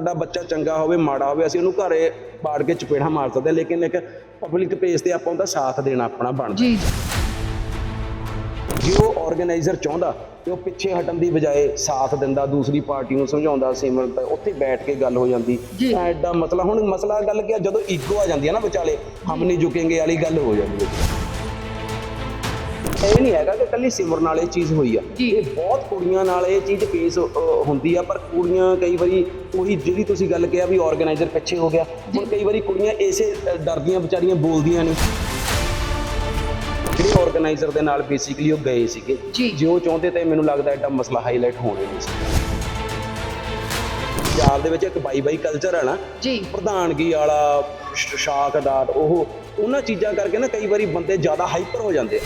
ਸਾਡਾ ਬੱਚਾ ਚੰਗਾ ਹੋਵੇ ਮਾੜਾ ਹੋਵੇ ਅਸੀਂ ਉਹਨੂੰ ਘਰੇ ਬਾੜ ਕੇ ਚਪੇੜਾ ਮਾਰ ਸਕਦੇ ਹਾਂ, ਲੇਕਿਨ ਇੱਕ ਪਬਲਿਕ ਪੇਜ ਤੇ ਆਪਾਂ ਉਹਦਾ ਸਾਥ ਦੇਣਾ ਆਪਣਾ ਬਣਦਾ। ਜੀ। ਜੇ ਉਹ ਆਰਗੇਨਾਈਜ਼ਰ ਚਾਹੁੰਦਾ ਤੇ ਉਹ ਪਿੱਛੇ ਹਟਣ ਦੀ ਬਜਾਏ ਸਾਥ ਦਿੰਦਾ ਦੂਸਰੀ ਪਾਰਟੀ ਨੂੰ ਸਮਝਾਉਂਦਾ ਸਿਮਰਨ ਤਾਂ ਉੱਥੇ ਬੈਠ ਕੇ ਗੱਲ ਹੋ ਜਾਂਦੀ। ਜੀ। ਐਡਾ ਮਸਲਾ ਹੁਣ ਮਸਲਾ ਗੱਲ ਕੀ ਆ ਜਦੋਂ ਈਗੋ ਆ ਜਾਂਦੀ ਹੈ ਨਾ ਵਿਚਾਲੇ ਹਮ ਨਹੀਂ ਝੁਕੇਂਗੇ ਵਾਲੀ ਗੱਲ ਹੋ ਜਾਂਦੀ ਹੈ। ਇਹ ਨਹੀਂ ਹੈਗਾ ਕਿ ਕੱਲੀ ਸਿਮਰਨ ਨਾਲ ਇਹ ਚੀਜ਼ ਹੋਈ ਆ। ਜੀ। ਇਹ ਬਹੁਤ ਕੁੜੀਆਂ ਨਾਲ ਇਹ ਚੀਜ਼ ਫੇਸ ਹੁੰਦੀ ਆ ਪਰ ਕੁੜੀਆਂ ਕਈ ਵਾਰੀ ਉਹੀ ਜਿਹੜੀ ਤੁਸੀਂ ਗੱਲ ਕਿਹਾ ਵੀ ਆਰਗੇਨਾਈਜ਼ਰ ਪਿੱਛੇ ਹੋ ਗਿਆ। ਹੁਣ ਕਈ ਵਾਰੀ ਕੁੜੀਆਂ ਇਸੇ ਅ, ਡਰਦੀਆਂ ਵਿਚਾਰੀਆਂ ਬੋਲਦੀਆਂ ਨਹੀਂ ਜਿਹੜੇ ਆਰਗੇਨਾਈਜ਼ਰ ਦੇ ਨਾਲ ਬੇਸਿਕਲੀ ਉਹ ਗਏ ਸੀਗੇ। ਜੀ। ਜੇ ਉਹ ਚਾਹੁੰਦੇ ਤਾਂ ਮੈਨੂੰ ਲੱਗਦਾ ਐਡਾ ਮਸਲਾ ਹਾਈਲਾਈਟ ਹੋਣਾ ਹੀ ਨਹੀਂ ਸੀ। ਪੰਜਾਬ ਦੇ ਵਿੱਚ ਇੱਕ ਬਾਈ ਬਾਈ ਕਲਚਰ ਹੈ ਨਾ ਜੀ। ਪ੍ਰਧਾਨਗੀ ਵਾਲਾ ਸ਼- ਡਾਟ ਉਹ ਉਹਨਾਂ ਚੀਜ਼ਾਂ ਕਰਕੇ ਨਾ ਕਈ ਵਾਰੀ ਬੰਦੇ ਜ਼ਿਆਦਾ ਹਾਈਪਰ ਹੋ ਜਾਂਦੇ ਆ।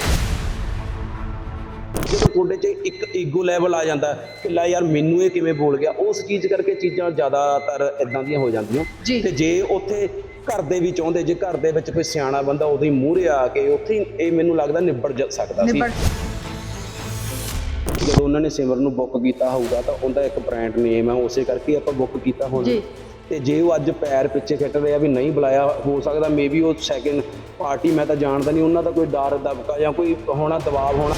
ਤੁਹਾਡੇ 'ਚ ਇੱਕ ਈਗੋ ਲੈਵਲ ਆ ਜਾਂਦਾ ਕਿ ਲੈ ਯਾਰ ਮੈਨੂੰ ਇਹ ਕਿਵੇਂ ਬੋਲ ਗਿਆ? ਉਸ ਚੀਜ਼ ਕਰਕੇ ਚੀਜ਼ਾਂ ਜ਼ਿਆਦਾਤਰ ਇਦਾਂ ਦੀਆਂ ਹੋ ਜਾਂਦੀਆਂ। ਤੇ ਜੇ ਉੱਥੇ ਘਰ ਦੇ ਵੀ ਚਾਹੁੰਦੇ ਜੇ ਘਰ ਦੇ ਵਿੱਚ ਕੋਈ ਸਿਆਣਾ ਬੰਦਾ ਉਹਦੇ ਮੂਹਰੇ ਆ ਕੇ ਉੱਥੇ ਇਹ ਮੈਨੂੰ ਲੱਗਦਾ ਨਿਬੜ ਜ- ਸਕਦਾ ਸੀ। ਜਦੋਂ ਉਹਨਾਂ ਨੇ ਸਿਮਰ ਨੂੰ ਬੁੱਕ ਕੀਤਾ ਹੋਊਗਾ ਤਾਂ ਉਹਦਾ ਇੱਕ ਬ੍ਰਾਂਡ ਨੇਮ ਹੈ ਉਸੇ ਕਰਕੇ ਆਪਾਂ ਬੁੱਕ ਕੀਤਾ ਹੋਣਾ। ਜੀ। ਤੇ ਜੇ ਉਹ ਅੱਜ ਪੈਰ ਪਿੱਛੇ ਖਿੱਟ ਰਿਹਾ ਵੀ ਨਹੀਂ ਬੁਲਾਇਆ ਹੋ ਸਕਦਾ ਮੇਬੀ ਉਹ ਸੈਕਿੰਡ ਪਾਰਟੀ ਮੈਂ ਤਾਂ ਜਾਣਦਾ ਨਹੀਂ ਉਹਨਾਂ ਦਾ ਕੋਈ ਡਰ ਦਬਕਾ ਜਾਂ ਕੋਈ ਹੋਣਾ ਦਬਾਅ ਹੋਣਾ।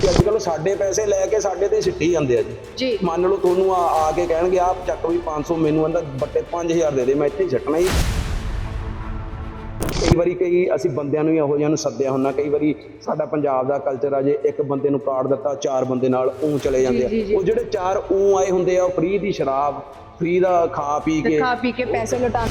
ਕਿ ਅੱਜ ਕੱਲ੍ਹ ਸਾਡੇ ਪੈਸੇ ਲੈ ਕੇ ਸਾਡੇ ਤੇ ਸਿੱਟੀ ਜਾਂਦੇ ਆ ਜੀ। ਜੀ। ਮੰਨ ਲਓ ਤੁਹਾਨੂੰ ਆ ਆ ਕੇ ਕਹਿਣਗੇ ਆਪ ਚੱਕ ਵੀ 500 ਮੈਨੂੰ ਕਹਿੰਦਾ ਬੱਟੇ 5000 ਦੇ ਦੇ ਮੈਂ ਇੱਥੇ ਛੱਟਣਾ ਹੀ ਕਈ ਵਾਰੀ ਕਈ ਅਸੀਂ ਬੰਦਿਆਂ ਨੂੰ ਹੀ ਇਹੋ ਜਿਹਿਆਂ ਨੂੰ ਸੱਦਿਆ ਹੁੰਦਾ ਕਈ ਵਾਰੀ ਸਾਡਾ ਪੰਜਾਬ ਦਾ ਕਲਚਰ ਆ ਜੇ ਇੱਕ ਬੰਦੇ ਨੂੰ ਕਾਰਡ ਦਿੱਤਾ ਚਾਰ ਬੰਦੇ ਨਾਲ ਉਹ ਚਲੇ ਜਾਂਦੇ। ਆ। ਉਹ ਜਿਹੜੇ ਚਾਰ ਉਹ ਆਏ ਹੁੰਦੇ ਆ ਉਹ ਫ੍ਰੀ ਦੀ ਸ਼ਰਾਬ ਫ੍ਰੀ ਦਾ ਖਾ ਪੀ ਕੇ ਖਾ ਪੀ ਕੇ ਪੈਸੇ ਲੁਟਾ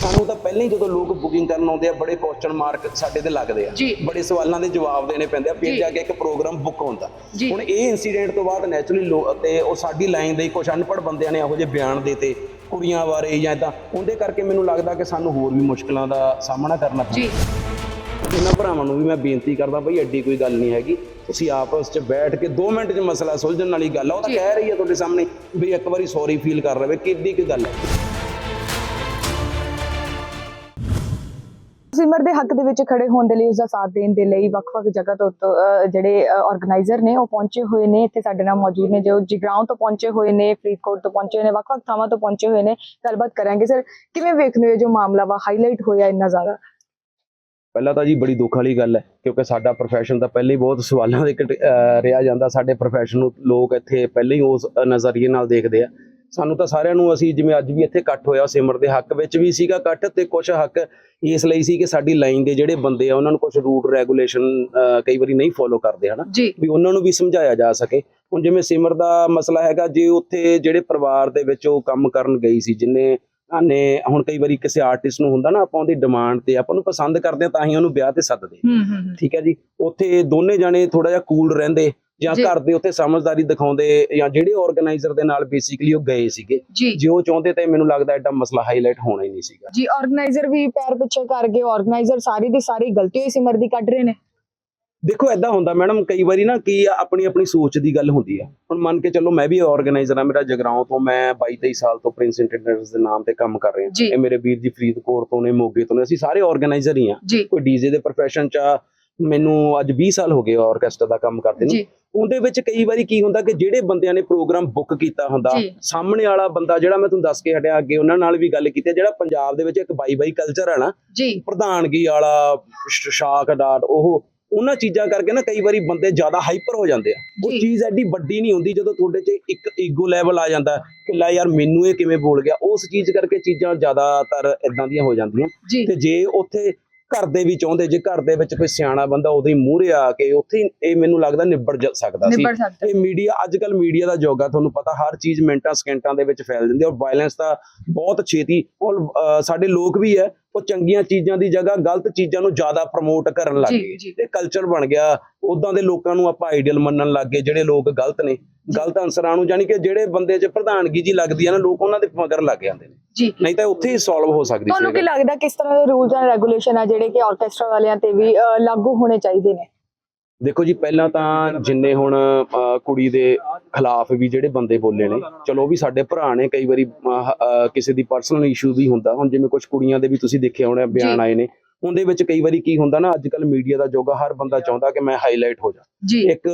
ਸਾਨੂੰ ਤਾਂ ਪਹਿਲਾਂ ਹੀ ਜਦੋਂ ਲੋਕ ਬੁਕਿੰਗ ਕਰਨ ਆਉਂਦੇ ਆ ਬੜੇ ਕੁਐਸਚਨ ਮਾਰਕ ਸਾਡੇ ਤੇ ਲੱਗਦੇ ਆ ਜੀ। ਬੜੇ ਸਵਾਲਾਂ ਦੇ ਜਵਾਬ ਦੇਣੇ ਪੈਂਦੇ ਆ ਫਿਰ ਜੀ। ਜਾ ਕੇ ਇੱਕ ਪ੍ਰੋਗਰਾਮ ਬੁੱਕ ਹੁੰਦਾ ਜੀ। ਹੁਣ ਇਹ ਇਨਸੀਡੈਂਟ ਤੋਂ ਬਾਅਦ ਨੈਚੁਰਲੀ ਤੇ ਉਹ ਸਾਡੀ ਲਾਈਨ ਦੇ ਕੁਝ ਅਨਪੜ੍ਹ ਬੰਦਿਆਂ ਨੇ ਇਹੋ ਜਿਹੇ ਬਿਆਨ ਦੇਤੇ ਕੁੜੀਆਂ ਬਾਰੇ ਜਾਂ ਇਦਾਂ ਉਹਦੇ ਕਰਕੇ ਮੈਨੂੰ ਲੱਗਦਾ ਕਿ ਸਾਨੂੰ ਹੋਰ ਵੀ ਮੁਸ਼ਕਲਾਂ ਦਾ ਸਾਹਮਣਾ ਕਰਨਾ ਜੀ ਪੈਂਦਾ ਇਹਨਾਂ ਭਰਾਵਾਂ ਨੂੰ ਵੀ ਮੈਂ ਬੇਨਤੀ ਕਰਦਾ ਬਈ ਐਡੀ ਕੋਈ ਗੱਲ ਨਹੀਂ ਹੈਗੀ ਤੁਸੀਂ ਆਪਸ 'ਚ ਬੈਠ ਕੇ 2 ਮਿੰਟ 'ਚ ਮਸਲਾ ਸੁਲਝਣ ਵਾਲੀ ਗੱਲ ਆ ਉਹ ਤਾਂ ਜੀ। ਕਹਿ ਰਹੀ ਹੈ ਤੁਹਾਡੇ ਸਾਹਮਣੇ ਵੀ ਇੱਕ ਵਾਰੀ ਸੌਰੀ ਫੀਲ ਕਰ ਰਵੇ ਕਿੱਡੀ ਕੀ ਗੱਲ ਹੈ ਸਿਮਰ ਦੇ ਹੱਕ ਦੇ ਵਿੱਚ ਖੜੇ ਹੋਣ ਦੇ ਲਈ ਉਸ ਦਾ ਸਾਥ ਦੇਣ ਦੇ ਲਈ ਵੱਖ-ਵੱਖ ਜਗ੍ਹਾ ਤੋਂ ਜਿਹੜੇ ਆਰਗੇਨਾਈਜ਼ਰ ਨੇ, ਉਹ ਪਹੁੰਚੇ ਹੋਏ ਨੇ। ਇੱਥੇ ਸਾਡੇ ਨਾਲ ਮੌਜੂਦ ਨੇ, ਜੋ ਜਗਰਾਉਂ ਤੋਂ ਪਹੁੰਚੇ ਹੋਏ ਨੇ, ਫਰੀਦਕੋਟ ਤੋਂ ਪਹੁੰਚੇ ਹੋਏ ਨੇ, ਵੱਖ-ਵੱਖ ਥਾਵਾਂ ਤੋਂ ਪਹੁੰਚੇ ਹੋਏ ਨੇ। ਗੱਲਬਾਤ ਕਰਾਂਗੇ। ਸਰ, ਕਿਵੇਂ ਵੇਖਦੇ ਹੋ ਜੋ ਮਾਮਲਾ ਵਾ? ਹਾਈਲਾਈਟ ਹੋਇਆ ਇੰਨਾ ਜ਼ਿਆਦਾ? ਪਹਿਲਾਂ ਤਾਂ ਜੀ ਬੜੀ ਦੁੱਖ ਵਾਲੀ ਗੱਲ ਹੈ, ਕਿਉਂਕਿ ਸਾਡਾ ਪ੍ਰੋਫੈਸ਼ਨ ਤਾਂ ਪਹਿਲਾਂ ਹੀ ਬਹੁਤ ਸਵਾਲਾਂ ਦੇ ਰਿਹਾ ਜਾਂਦਾ। ਸਾਡੇ ਪ੍ਰੋਫੈਸ਼ਨ ਨੂੰ ਲੋਕ ਇੱਥੇ ਪਹਿਲਾਂ ਹੀ ਉਸ ਨਜ਼ਰੀਏ ਨਾਲ ਦੇਖਦੇ ਆ। ਸਾਨੂੰ ਤਾਂ ਸਾਰਿਆਂ ਨੂੰ ਅਸੀਂ ਜਿਵੇਂ ਅੱਜ ਵੀ ਇੱਥੇ ਇਕੱਠ ਹੋਇਆ ਸਿਮਰ ਦੇ ਹੱਕ ਵਿੱਚ ਵੀ ਸੀਗਾ ਇਕੱਠ ਤੇ ਕੁਝ ਹੱਕ ਇਸ ਲਈ ਸੀ ਕਿ ਸਾਡੀ ਲਾਈਨ ਦੇ ਜਿਹੜੇ ਬੰਦੇ ਆ ਉਹਨਾਂ ਨੂੰ ਕੁਝ ਰੂਟ ਰੈਗੂਲੇਸ਼ਨ ਕਈ ਵਾਰੀ ਨਹੀਂ ਫੋਲੋ ਕਰਦੇ ਹਨਾ ਵੀ ਉਹਨਾਂ ਨੂੰ ਵੀ ਸਮਝਾਇਆ ਜਾ ਸਕੇ। ਹੁਣ ਜਿਵੇਂ ਸਿਮਰ ਦਾ ਮਸਲਾ ਹੈਗਾ ਜੇ ਉੱਥੇ ਜਿਹੜੇ ਪਰਿਵਾਰ ਦੇ ਵਿੱਚ ਉਹ ਕੰਮ ਕਰਨ ਗਈ ਸੀ ਜਿਨੇ ਨੇ ਹੁਣ ਕਈ ਵਾਰੀ ਕਿਸੇ ਆਰਟਿਸਟ ਨੂੰ ਹੁੰਦਾ ਨਾ ਆਪਾਂ ਉਹਦੀ ਡਿਮਾਂਡ ਤੇ ਆਪਾਂ ਉਹਨੂੰ ਪਸੰਦ ਕਰਦੇ ਹਾਂ ਤਾਂ ਹੀ ਉਹਨੂੰ ਵਿਆਹ ਤੇ ਸੱਦਦੇ ਠੀਕ ਹੈ ਜੀ? ਉੱਥੇ ਦੋਨੇ ਜਾਣੇ ਥੋੜਾ ਜਿਹਾ ਕੂਲ ਰਹਿੰਦੇ ਜਾਂ। ਘਰ ਦੇ ਉੱਤੇ ਸਮਝਦਾਰੀ ਦਿਖਾਉਂਦੇ ਜਾਂ ਜਿਹੜੇ ਆਰਗੇਨਾਈਜ਼ਰ ਦੇ ਨਾਲ ਬੇਸਿਕਲੀ ਉਹ ਗਏ ਸੀਗੇ। ਜੀ। ਜੇ ਉਹ ਚਾਹੁੰਦੇ ਤਾਂ ਮੈਨੂੰ ਲੱਗਦਾ ਐਡਾ ਮਸਲਾ ਹਾਈਲਾਈਟ ਹੋਣਾ ਹੀ ਨਹੀਂ ਸੀਗਾ। ਜੀ ਆਰਗੇਨਾਈਜ਼ਰ ਵੀ ਪੈਰ ਪਿੱਛੇ ਕਰ ਗਏ ਆਰਗੇਨਾਈਜ਼ਰ ਸਾਰੀ ਦੀ ਸਾਰੀ ਗਲਤੀ ਹੋਈ ਸਿਮਰ ਦੀ ਕੱਢ ਰਹੇ ਨੇ। ਦੇਖੋ ਐਦਾਂ ਹੁੰਦਾ ਮੈਡਮ ਕਈ ਵਾਰੀ ਨਾ ਕੀ ਆਪਣੀ ਆਪਣੀ ਸੋਚ ਦੀ ਗੱਲ ਹੁੰਦੀ ਆ। ਹੁਣ ਮੰਨ ਕੇ ਚੱਲੋ ਮੈਂ ਵੀ ਆਰਗੇਨਾਈਜ਼ਰ ਆ ਮੇਰਾ ਜਗਰਾਉਂ ਤੋਂ ਮੈਂ 22 23 ਸਾਲ ਤੋਂ ਪ੍ਰਿੰਸ ਇੰਟਰਨੈਟਸ ਦੇ ਨਾਮ ਤੇ ਕੰਮ ਕਰ ਰਿਹਾ। ਇਹ ਮੇਰੇ ਵੀਰ ਜੀ ਫਰੀਦਕੋਟ ਤੋਂ ਨੇ ਮੋਗੇ ਤੋਂ ਨੇ ਅਸੀਂ ਸਾਰੇ ਆਰਗੇਨਾਈਜ਼ਰ ਹੀ ਆ। ਕੋਈ ਡੀਜੇ ਦੇ profession ਚ ਆ, ਮੈਨੂੰ ਅੱਜ 20 ਸਾਲ ਹੋ ਗਏ ਆਰਕੈਸਟਰਾ ਦਾ ਕੰਮ ਕਰਦੇ ਨੂੰ। ਉਹਦੇ ਵਿੱਚ ਕਈ ਵਾਰੀ ਕੀ ਹੁੰਦਾ ਕਿ ਜਿਹੜੇ ਬੰਦਿਆਂ ਨੇ ਪ੍ਰੋਗਰਾਮ ਬੁੱਕ ਕੀਤਾ ਹੁੰਦਾ। ਸਾਹਮਣੇ ਵਾਲਾ ਬੰਦਾ ਜਿਹੜਾ ਮੈਂ ਤੁਹਾਨੂੰ ਦੱਸ ਕੇ ਹਟਿਆ ਅੱਗੇ ਉਹਨਾਂ ਨਾਲ ਵੀ ਗੱਲ ਕੀਤੀ ਜਿਹੜਾ ਪੰਜਾਬ ਦੇ ਵਿੱਚ ਇੱਕ ਬਾਈ ਬਾਈ ਕਲਚਰ ਹੈ ਨਾ ਪ੍ਰਧਾਨਗੀ ਵਾਲਾ ਸ਼- ਸ਼ਾਖ ਡਾਟ ਉਹ ਉਹਨਾਂ ਚੀਜ਼ਾਂ ਕਰਕੇ ਨਾ ਕਈ ਵਾਰੀ ਬੰਦੇ ਜ਼ਿਆਦਾ ਹਾਈਪਰ ਹੋ ਜਾਂਦੇ ਆ। ਉਹ। ਚੀਜ਼ ਐਡੀ ਵੱਡੀ ਨਹੀਂ ਹੁੰਦੀ ਜਦੋਂ ਤੁਹਾਡੇ 'ਚ ਇੱਕ ਈਗੋ ਲੈਵਲ ਆ ਜਾਂਦਾ ਕਿ ਲੈ ਯਾਰ ਮੈਨੂੰ ਇਹ ਕਿਵੇਂ ਬੋਲ ਗਿਆ। ਉਸ ਚੀਜ਼ ਕਰਕੇ ਚੀਜ਼ਾਂ ਜ਼ਿਆਦਾਤਰ ਇਦਾਂ ਦੀਆਂ ਹੋ ਜਾਂਦੀਆਂ। ਤੇ ਜੇ ਉੱਥੇ ਘਰ ਦੇ ਵੀ ਚਾਹੁੰਦੇ ਜੇ ਘਰ ਦੇ ਵਿੱਚ ਕੋਈ ਸਿਆਣਾ ਬੰਦਾ ਉਹਦੇ ਮੂਹਰੇ ਆ ਕੇ ਉੱਥੇ ਹੀ ਇਹ ਮੈਨੂੰ ਲੱਗਦਾ ਨਿਬੜ ਜ- ਸਕਦਾ ਸੀ। ਇਹ ਮੀਡੀਆ ਅੱਜ ਕੱਲ ਮੀਡੀਆ ਦਾ ਯੁੱਗ ਆ ਤੁਹਾਨੂੰ ਪਤਾ ਹਰ ਚੀਜ਼ ਮਿੰਟਾਂ ਸਕਿੰਟਾਂ ਦੇ ਵਿੱਚ ਫੈਲ ਜਾਂਦੀ ਹੈ ਔਰ ਵਾਇਲੈਂਸ ਤਾਂ ਬਹੁਤ ਛੇਤੀ ਔਰ ਸਾਡੇ ਲੋਕ ਵੀ ਹੈ ਉਹ ਚੰਗੀਆਂ ਚੀਜ਼ਾਂ ਦੀ ਜਗ੍ਹਾ ਗਲਤ ਚੀਜ਼ਾਂ ਨੂੰ ਜ਼ਿਆਦਾ ਪ੍ਰਮੋਟ ਕਰਨ ਲੱਗ ਗਏ। ਇਹ ਕਲਚਰ ਬਣ ਗਿਆ। ਉਦਾਂ ਦੇ ਲੋਕਾਂ ਨੂੰ ਆਪਾਂ ਆਈਡੀਅਲ ਮੰਨਣ ਲੱਗ ਗਏ ਜਿਹੜੇ ਲੋਕ ਗਲਤ ਨੇ। ਗਲਤ ਅਨਸਰਾਂ ਨੂੰ ਜਾਨੀ ਕਿ ਜਿਹੜੇ ਬੰਦੇ 'ਚ ਪ੍ਰਧਾਨਗੀ ਜੀ ਲੱਗਦੀ ਹੈ ਨਾ ਲੋਕ ਉਹਨਾਂ ਦੇ ਮਗਰ ਲੱਗ ਜਾਂਦੇ ਨੇ। ਜੀ। ਨਹੀਂ ਤਾਂ ਉੱਥੇ ਹੀ ਸੋਲਵ ਹੋ ਸਕਦੀ ਤੁਹਾਨੂੰ ਸੀ। ਕੀ ਇਹ ਗੱਲ। ਲੱਗਦਾ ਕਿਸ ਤਰ੍ਹਾਂ ਦੇ ਰੂਲਸ ਐਂਡ ਰੈਗੂਲੇਸ਼ਨ ਆ ਜਿਹੜੇ ਕਿ ਆਰਕੈਸਟਰਾ ਵਾਲਿਆਂ ਤੇ ਵੀ ਲਾਗੂ ਹੋਣੇ ਚਾਹੀਦੇ ਨੇ? ਦੇਖੋ ਜੀ ਪਹਿਲਾਂ ਤਾਂ ਜਿੰਨੇ ਹੁਣ ਕੁੜੀ ਦੇ ਖਿਲਾਫ ਵੀ ਜਿਹੜੇ ਬੰਦੇ ਬੋਲੇ ਨੇ ਚਲੋ ਵੀ ਸਾਡੇ ਭਰਾ ਨੇ ਕਈ ਵਾਰੀ ਕਿਸੇ ਦੀ ਪਰਸਨਲ ਇਸ਼ੂ ਵੀ ਹੁੰਦਾ। ਹੁਣ ਜਿਵੇਂ ਕੁਝ ਕੁੜੀਆਂ ਦੇ ਵੀ ਤੁਸੀਂ ਦੇਖਿਆ ਹੋਣਾ ਬਿਆਨ। ਆਏ ਨੇ ਉਹਦੇ ਵਿੱਚ ਕਈ ਵਾਰੀ ਕੀ ਹੁੰਦਾ ਨਾ ਅੱਜ ਕੱਲ ਮੀਡੀਆ ਦਾ ਯੁੱਗ ਹਰ ਬੰਦਾ ਚਾਹੁੰਦਾ ਕਿ ਮੈਂ ਹਾਈਲਾਈਟ ਹੋ ਜਾ। ਜੀ। ਇੱਕ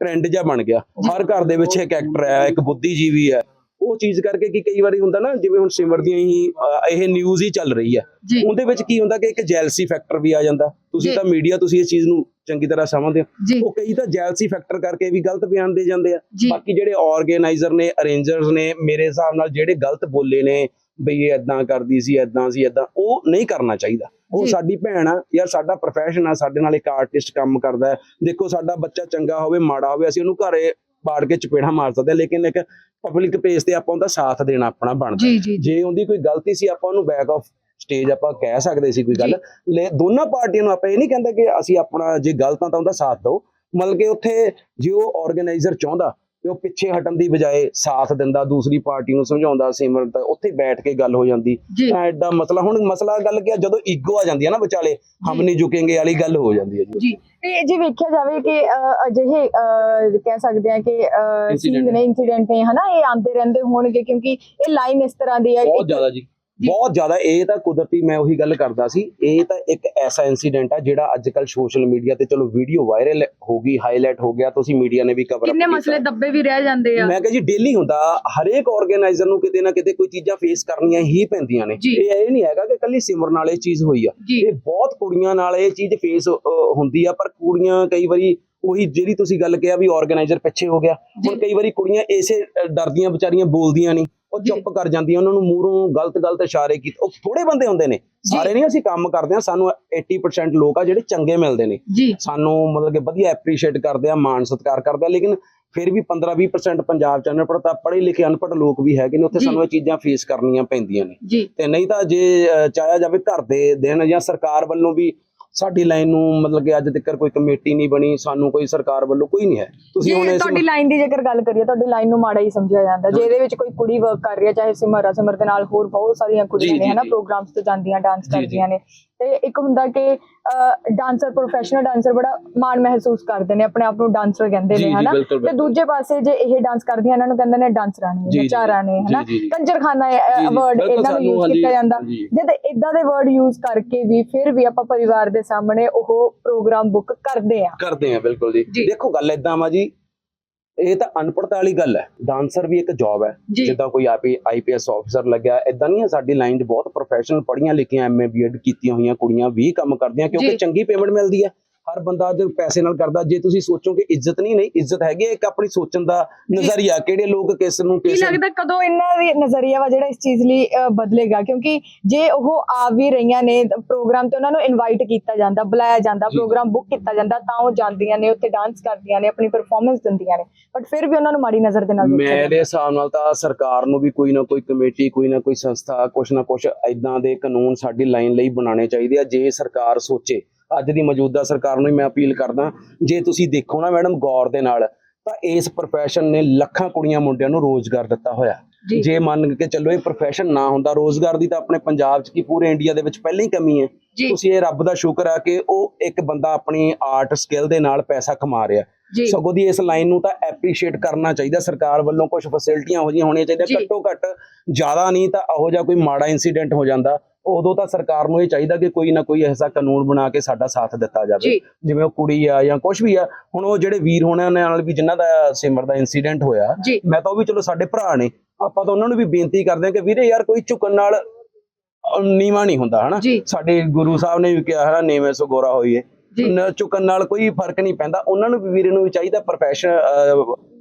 ਟ੍ਰੈਂਡ ਜਿਹਾ ਬਣ ਗਿਆ। ਹਰ ਘਰ ਦੇ ਵਿੱਚ ਇੱਕ ਐਕਟਰ ਹੈ ਇੱਕ ਬੁੱਧੀਜੀਵੀ ਹੈ ਉਹ ਚੀਜ਼ ਕਰਕੇ ਕੀ ਕਈ ਵਾਰੀ ਹੁੰਦਾ ਨਾ ਜਿਵੇਂ ਹੁਣ ਸਿਮਰ ਦੀਆਂ ਹੀ ਇਹ ਨਿਊਜ਼ ਹੀ ਚੱਲ ਰਹੀ ਹੈ। ਉਹਦੇ ਵਿੱਚ ਕੀ ਹੁੰਦਾ ਕਿ ਇੱਕ ਜੈਲਸੀ ਫੈਕਟਰ ਵੀ ਆ ਜਾਂਦਾ। ਤੁਸੀਂ। ਤਾਂ ਮੀਡੀਆ ਤੁਸੀਂ ਇਸ ਚੀਜ਼ ਨੂੰ ਚੰਗੀ ਤਰ੍ਹਾਂ ਸਮਝਦੇ ਹੋ। ਉਹ ਕਈ ਤਾਂ ਜੈਲਸੀ ਫੈਕਟਰ ਕਰਕੇ ਵੀ ਗਲਤ ਬਿਆਨ ਦੇ ਜਾਂਦੇ ਆ। ਬਾਕੀ ਜਿਹੜੇ ਆਰਗੇਨਾਈਜ਼ਰ ਨੇ ਅਰੇਂਜਰਸ ਨੇ ਮੇਰੇ ਹਿਸਾਬ ਨਾਲ ਜਿਹੜੇ ਗਲਤ ਬੋਲੇ ਨੇ ਬਈ ਇਹ ਇਦਾਂ ਕਰਦੀ ਸੀ ਇਦਾਂ ਸੀ ਇਦਾਂ ਉਹ ਨਹੀਂ ਕਰਨਾ ਚਾਹੀਦਾ। ਉਹ। ਸਾਡੀ ਭੈਣ ਆ ਯਾਰ ਸਾਡਾ ਪ੍ਰੋਫੈਸ਼ਨ ਆ ਸਾਡੇ ਨਾਲ ਇੱਕ ਆਰਟਿਸਟ ਕੰਮ ਕਰਦਾ ਦੇਖੋ ਸਾਡਾ ਬੱਚਾ ਚੰਗਾ ਹੋਵੇ ਮਾੜਾ ਹੋਵੇ ਅਸੀਂ ਉਹਨੂੰ ਘਰੇ ਬਾੜ ਕੇ ਚਪੇੜਾ ਮਾਰ ਸਕਦੇ ਹਾਂ, ਲੇਕਿਨ ਇੱਕ ਪਬਲਿਕ ਪੇਜ ਤੇ ਆਪਾਂ ਉਹਦਾ ਸਾਥ ਦੇਣਾ ਆਪਣਾ ਬਣਦਾ। ਜੀ ਉਹਦੀ ਕੋਈ ਗਲਤੀ ਸੀ ਆਪਾਂ ਉਹਨੂੰ ਬੈਕ ਆਫ ਸਟੇਜ ਆਪਾਂ ਕਹਿ ਸਕਦੇ ਸੀ ਕੋਈ ਗੱਲ। ਲੈ ਦੋਨਾਂ ਪਾਰਟੀਆਂ ਨੂੰ ਆਪਾਂ ਇਹ ਨਹੀਂ ਕਹਿੰਦੇ ਕਿ ਅਸੀਂ ਆਪਣਾ ਜੇ ਗਲਤ ਆ ਤਾਂ ਉਹਦਾ ਸਾਥ ਦਿਓ। ਮਤਲਬ ਕਿ ਉੱਥੇ ਜੇ ਉਹ ਆਰਗੇਨਾਈਜ਼ਰ ਚਾਹੁੰਦਾ ਕਿ ਉਹ ਪਿੱਛੇ ਹਟਣ ਦੀ ਬਜਾਏ ਸਾਥ ਦਿੰਦਾ ਦੂਸਰੀ ਪਾਰਟੀ ਨੂੰ ਸਮਝਾਉਂਦਾ ਸਿਮਰਨ ਤਾਂ ਉੱਥੇ ਬੈਠ ਕੇ ਗੱਲ ਹੋ ਜਾਂਦੀ। ਤਾਂ ਐਡਾ ਮਸਲਾ ਹੁਣ ਮਸਲਾ ਗੱਲ ਕੀ ਆ ਜਦੋਂ ਈਗੋ ਆ ਜਾਂਦੀ ਹੈ ਨਾ ਵਿਚਾਲੇ ਹਮ ਨਹੀਂ ਝੁਕੇਂਗੇ ਵਾਲੀ ਗੱਲ ਹੋ ਜਾਂਦੀ ਹੈ ਜੀ। ਜੀ ਤੇ ਜੇ ਵੇਖਿਆ ਜਾਵੇ ਕਿ ਅਜਿਹੇ ਕਹਿ ਸਕਦੇ ਆ ਕਿ ਸੀਨ ਨੇ। ਇਨਸੀਡੈਂਟ ਨੇ ਹਨਾ ਇਹ ਆਉਂਦੇ ਰਹਿੰਦੇ ਹੋਣਗੇ ਕਿਉਂਕਿ ਇਹ ਲਾਈਨ ਇਸ ਤਰ੍ਹਾਂ ਦੀ ਹੈ ਬਹੁਤ ਜ਼ਿਆਦਾ ਜੀ। ਬਹੁਤ ਜ਼ਿਆਦਾ ਇਹ ਤਾਂ ਕੁਦਰਤੀ ਮੈਂ ਉਹੀ ਗੱਲ ਕਰਦਾ ਸੀ ਇਹ ਤਾਂ ਇੱਕ ਐਸਾ ਇਨਸੀਡੈਂਟ ਆ ਜਿਹੜਾ ਅੱਜ ਕੱਲ ਸੋਸ਼ਲ ਮੀਡੀਆ ਤੇ ਚਲੋ ਵੀਡੀਓ ਵਾਇਰਲ ਹੋ ਗਈ ਹਾਈਲਾਈਟ ਹੋ ਗਿਆ ਤੁਸੀਂ ਮੀਡੀਆ ਨੇ ਵੀ ਕਵਰ ਕਿੰਨੇ ਮਸਲੇ ਦੱਬੇ ਵੀ ਰਹਿ ਜਾਂਦੇ ਆ। ਮੈਂ ਕਿਹਾ ਜੀ ਡੇਲੀ ਹੁੰਦਾ ਹਰੇਕ ਆਰਗੇਨਾਈਜ਼ਰ ਨੂੰ ਕਿਤੇ ਨਾ ਕਿਤੇ ਕੋਈ ਚੀਜ਼ਾਂ ਫੇਸ ਕਰਨੀਆਂ ਹੀ ਪੈਂਦੀਆਂ ਨੇ। ਇਹ ਇਹ ਨਹੀਂ ਹੈਗਾ ਕਿ ਕੱਲੀ ਸਿਮਰ ਨਾਲ ਇਹ ਚੀਜ਼ ਹੋਈ ਆ। ਇਹ ਬਹੁਤ ਕੁੜੀਆਂ ਨਾਲ ਇਹ ਚੀਜ਼ ਫੇਸ ਹੁੰਦੀ ਆ ਪਰ ਕੁੜੀਆਂ ਕਈ ਵਾਰੀ ਉਹੀ ਜਿਹੜੀ ਤੁਸੀਂ ਗੱਲ ਕਿਹਾ ਵੀ ਆਰਗੇਨਾਈਜ਼ਰ ਪਿੱਛੇ ਹੋ ਗਿਆ। ਹੁਣ। ਕਈ ਵਾਰੀ ਕੁੜੀਆਂ ਇਸੇ ਡਰਦੀਆਂ ਵਿਚਾਰੀਆਂ ਬੋਲਦੀਆਂ ਨਹੀਂ। ਉਹ। ਚੁੱਪ ਕਰ ਜਾਂਦੀਆਂ ਉਹਨਾਂ ਨੂੰ ਮੂਹਰੋਂ ਗਲਤ ਗਲਤ ਇਸ਼ਾਰੇ ਕੀਤੇ ਉਹ ਥੋੜੇ ਬੰਦੇ ਹੁੰਦੇ ਨੇ। ਸਾਰੇ ਨਹੀਂ ਅਸੀਂ ਕੰਮ ਕਰਦੇ ਆ ਸਾਨੂੰ 80% ਲੋਕ ਆ ਜਿਹੜੇ ਚੰਗੇ ਮਿਲਦੇ ਨੇ। ਸਾਨੂੰ ਮਤਲਬ ਕਿ ਵਧੀਆ ਐਪਰੀਸ਼ੀਏਟ ਕਰਦੇ ਆ ਮਾਣ ਸਤਿਕਾਰ ਕਰਦੇ ਆ ਲੇਕਿਨ ਫਿਰ ਵੀ 15-20% ਪੰਜਾਬ ਚ ਅਨਪੜ੍ਹ ਤਾਂ ਪੜ੍ਹੇ ਲਿਖੇ ਅਨਪੜ੍ਹ ਲੋਕ ਵੀ ਹੈਗੇ ਨੇ ਉੱਥੇ। ਸਾਨੂੰ ਇਹ ਚੀਜ਼ਾਂ ਫੇਸ ਕਰਨੀਆਂ ਪੈਂਦੀਆਂ ਨੇ। ਤੇ ਨਹੀਂ ਤਾਂ ਜੇ ਚਾਹਿਆ ਜਾਵੇ ਘਰ ਦੇ ਦੇਣ ਜਾਂ ਸਰਕਾਰ ਵੱਲੋਂ ਵੀ ਸਾਡੀ ਲਾਈਨ ਨੂੰ ਮਤਲਬ ਕਿ ਅੱਜ ਤੱਕ ਕੋਈ ਕਮੇਟੀ ਨਹੀਂ ਬਣੀ ਸਾਨੂੰ ਕੋਈ ਸਰਕਾਰ ਵੱਲੋਂ ਕੋਈ ਨਹੀਂ ਹੈ ਤੁਸੀਂ ਹੁਣ ਇਸ ਤੁਹਾਡੀ ਲਾਈਨ ਦੀ ਜੇਕਰ ਗੱਲ ਕਰੀਏ ਤੁਹਾਡੀ ਲਾਈਨ ਨੂੰ ਮਾੜਾ ਹੀ ਸਮਝਿਆ ਜਾਂਦਾ ਜੇ ਇਹਦੇ ਵਿੱਚ ਕੋਈ ਕੁੜੀ ਵਰਕ ਕਰ ਰਹੀ ਹੈ ਚਾਹੇ ਸਿਮਰ ਆ ਸਿਮਰ ਦੇ ਨਾਲ ਹੋਰ ਬਹੁਤ ਸਾਰੀਆਂ ਕੁੜੀਆਂ ਨੇ ਹਨਾ। ਪ੍ਰੋਗਰਾਮਸ ਤੇ ਜਾਂਦੀਆਂ ਡਾਂਸ। ਕਰਦੀਆਂ ਨੇ ਤੇ ਇੱਕ ਹੁੰਦਾ ਕਿ ਡਾਂਸਰ ਪ੍ਰੋਫੈਸ਼ਨਲ ਡਾਂਸਰ ਬੜਾ ਮਾਣ ਮਹਿਸੂਸ ਕਰਦੇ ਨੇ ਆਪਣੇ ਆਪ ਨੂੰ ਡਾਂਸਰ ਕਹਿੰਦੇ ਨੇ ਹਨਾ ਤੇ। ਦੂਜੇ ਪਾਸੇ ਜੇ ਇਹ ਡਾਂਸ ਕਰਦੀਆਂ ਇਹਨਾਂ ਨੂੰ ਕਹਿੰਦੇ ਨੇ ਡਾਂਸਰਾਂ ਨੇ ਨਚਾਰਾਂ ਨੇ ਹਨਾ। ਕੰਜਰਖਾਨਾ ਵਰਡ ਇਹਨਾਂ ਨੂੰ ਯੂਜ਼ ਕੀਤਾ ਜਾਂਦਾ ਜੀ। ਜਦ ਇਦਾਂ ਦੇ ਵਰਡ ਯੂਜ਼ ਕਰਕੇ ਵੀ ਫਿਰ ਵੀ ਆਪਾਂ ਪਰਿਵਾਰ ਦੇ ਸਾਹਮਣੇ ਉਹ ਪ੍ਰੋਗਰਾਮ ਬੁੱਕ ਕਰਦੇ ਆ ਕਰਦੇ ਆ ਬਿਲਕੁਲ ਜੀ ਜੀ। ਦੇਖੋ ਗੱਲ ਇਦਾਂ ਵਾ ਜੀ ਇਹ ਤਾਂ ਅਨਪੜ੍ਹਤਾ ਵਾਲੀ ਗੱਲ ਹੈ। ਡਾਂਸਰ ਵੀ ਇੱਕ ਜੌਬ ਹੈ। ਜਿੱਦਾਂ ਕੋਈ ਆਈਪੀਐਸ ਆਫੀਸਰ ਲੱਗਿਆ ਇਦਾਂ ਨਹੀਂ ਹੈ ਸਾਡੀ ਲਾਈਨ 'ਚ ਬਹੁਤ ਪ੍ਰੋਫੈਸ਼ਨਲ ਪੜ੍ਹੀਆਂ ਲਿਖੀਆਂ ਐਮਏ ਬੀਐਡ ਕੀਤੀਆਂ ਹੋਈਆਂ ਕੁੜੀਆਂ ਵੀ ਕੰਮ ਕਰਦੀਆਂ। ਕਿਉਂਕਿ ਚੰਗੀ ਪੇਮੈਂਟ ਮਿਲਦੀ ਹੈ। ਹਰ ਬੰਦਾ ਅੱਜ ਪੈਸੇ ਨਾਲ ਕਰਦਾ ਜੇ ਤੁਸੀਂ ਸੋਚੋ ਕਿ ਇੱਜ਼ਤ ਨਹੀਂ ਨਹੀਂ ਇੱਜ਼ਤ ਹੈਗੀ ਇੱਕ ਆਪਣੀ ਸੋਚਣ ਦਾ ਨਜ਼ਰੀਆ ਕਿਹੜੇ ਲੋਕ ਕਿਸ ਨੂੰ ਕੀ ਕਿਸ ਲੱਗਦਾ ਕਦੋਂ ਇਹਨਾਂ ਦੀ ਨਜ਼ਰੀਆ ਵਾ ਜਿਹੜਾ ਇਸ ਚੀਜ਼ ਲਈ ਬਦਲੇਗਾ? ਕਿਉਂਕਿ ਜੇ ਉਹ ਆ ਵੀ ਰਹੀਆਂ ਨੇ ਪ੍ਰੋਗਰਾਮ ਤੇ ਉਹਨਾਂ ਨੂੰ ਇਨਵਾਈਟ ਕੀਤਾ ਜਾਂਦਾ ਬੁਲਾਇਆ ਜਾਂਦਾ ਜੀ। ਪ੍ਰੋਗਰਾਮ ਬੁੱਕ ਕੀਤਾ ਜਾਂਦਾ ਤਾਂ ਉਹ ਜਾਂਦੀਆਂ ਨੇ ਉੱਥੇ ਡਾਂਸ ਕਰਦੀਆਂ ਨੇ ਆਪਣੀ ਪਰਫਾਰਮੈਂਸ ਦਿੰਦੀਆਂ ਨੇ। ਬਟ ਫਿਰ ਵੀ ਉਹਨਾਂ ਨੂੰ ਮਾੜੀ ਨਜ਼ਰ ਦੇ ਨਾਲ ਮੇਰੇ ਹਿਸਾਬ ਨਾਲ ਤਾਂ ਸਰਕਾਰ ਨੂੰ ਵੀ ਕੋਈ ਨਾ ਕੋਈ ਕਮੇਟੀ ਕੋਈ ਨਾ ਕੋਈ ਸੰਸਥਾ ਕੁਛ ਨਾ ਕੁਛ ਐਦਾਂ ਦੇ ਕਾਨੂੰਨ ਸਾਡੀ ਲਾਈਨ ਲਈ ਬਣਾਉਣੇ ਚਾਹੀਦੇ ਆ। ਜੇ ਸਰਕਾਰ ਸੋਚੇ ਅੱਜ ਦੀ ਮੌਜੂਦਾ ਸਰਕਾਰ ਨੂੰ ਹੀ ਮੈਂ ਅਪੀਲ ਕਰਦਾ ਜੇ ਤੁਸੀਂ ਦੇਖੋ ਨਾ ਮੈਡਮ ਗੌਰ ਦੇ ਨਾਲ ਤਾਂ ਇਸ profession ਨੇ ਲੱਖਾਂ ਕੁੜੀਆਂ ਮੁੰਡਿਆਂ ਨੂੰ ਰੋਜ਼ਗਾਰ ਦਿੱਤਾ ਹੋਇਆ। ਜੀ। ਮੰਨ ਕੇ ਚੱਲੋ ਇਹ profession ਨਾ ਹੁੰਦਾ ਰੋਜ਼ਗਾਰ ਦੀ ਤਾਂ ਆਪਣੇ ਪੰਜਾਬ 'ਚ ਕੀ ਪੂਰੇ ਇੰਡੀਆ ਦੇ ਵਿੱਚ ਪਹਿਲਾਂ ਹੀ ਕਮੀ ਹੈ। ਤੁਸੀਂ ਇਹ ਰੱਬ ਦਾ ਸ਼ੁਕਰ ਆ ਕਿ ਉਹ ਇੱਕ ਬੰਦਾ ਆਪਣੀ ਆਰਟ ਸਕਿੱਲ ਦੇ ਨਾਲ ਪੈਸਾ ਕਮਾ ਰਿਹਾ। ਸਗੋਂ ਦੀ ਇਸ ਲਾਈਨ ਨੂੰ ਤਾਂ ਐਪਰੀਸ਼ੀਏਟ ਕਰਨਾ ਚਾਹੀਦਾ ਸਰਕਾਰ ਵੱਲੋਂ ਕੁਝ ਫੈਸਿਲਿਟੀਆਂ ਹੋ ਜੀਆਂ ਹੋਣੀਆਂ। ਚਾਹੀਦੀਆਂ। ਘੱਟੋ ਘੱਟ ਜ਼ਿਆਦਾ ਨਹੀਂ ਤਾਂ ਇਹੋ ਜਿਹਾ ਕੋਈ ਮਾੜਾ ਇਨਸੀਡੈਂਟ ਹੋ ਜਾਂਦਾ। ਉਦੋਂ ਤਾਂ ਸਰਕਾਰ ਨੂੰ ਇਹ ਚਾਹੀਦਾ ਕਿ ਕੋਈ ਨਾ ਕੋਈ ਐਸਾ ਕਾਨੂੰਨ ਬਣਾ ਕੇ ਸਾਡਾ ਸਾਥ ਦਿੱਤਾ ਜਾਵੇ। ਜਿਵੇਂ ਉਹ ਕੁੜੀ ਆ ਜਾਂ ਕੁਝ ਵੀ ਆ ਹੁਣ ਉਹ ਜਿਹੜੇ ਵੀਰ ਹੋਣਿਆਂ ਨਾਲ ਵੀ ਜਿਨ੍ਹਾਂ ਦਾ ਸਿਮਰ ਦਾ ਇਨਸੀਡੈਂਟ ਹੋਇਆ ਮੈਂ ਤਾਂ ਉਹ ਵੀ ਚਲੋ ਸਾਡੇ ਭਰਾ ਨੇ। ਆਪਾਂ ਤਾਂ ਉਹਨਾਂ ਨੂੰ ਵੀ ਬੇਨਤੀ ਕਰਦੇ ਹਾਂ ਕਿ ਵੀਰੇ ਯਾਰ ਕੋਈ ਝੁਕਣ ਨਾਲ ਨੀਵਾਂ ਨਹੀਂ ਹੁੰਦਾ ਹਨਾ? ਸਾਡੇ ਗੁਰੂ ਸਾਹਿਬ ਨੇ ਵੀ ਕਿਹਾ ਹੈ ਨਾ ਨੀਵੇਂ ਸੋ ਗੋਰਾ ਹੋਈਏ। ਝੁਕਣ ਨਾਲ ਕੋਈ ਫ਼ਰਕ ਨਹੀਂ ਪੈਂਦਾ। ਉਹਨਾਂ ਨੂੰ ਵੀ ਵੀਰੇ ਨੂੰ ਵੀ ਚਾਹੀਦਾ ਪ੍ਰੋਫੈਸ਼ਨ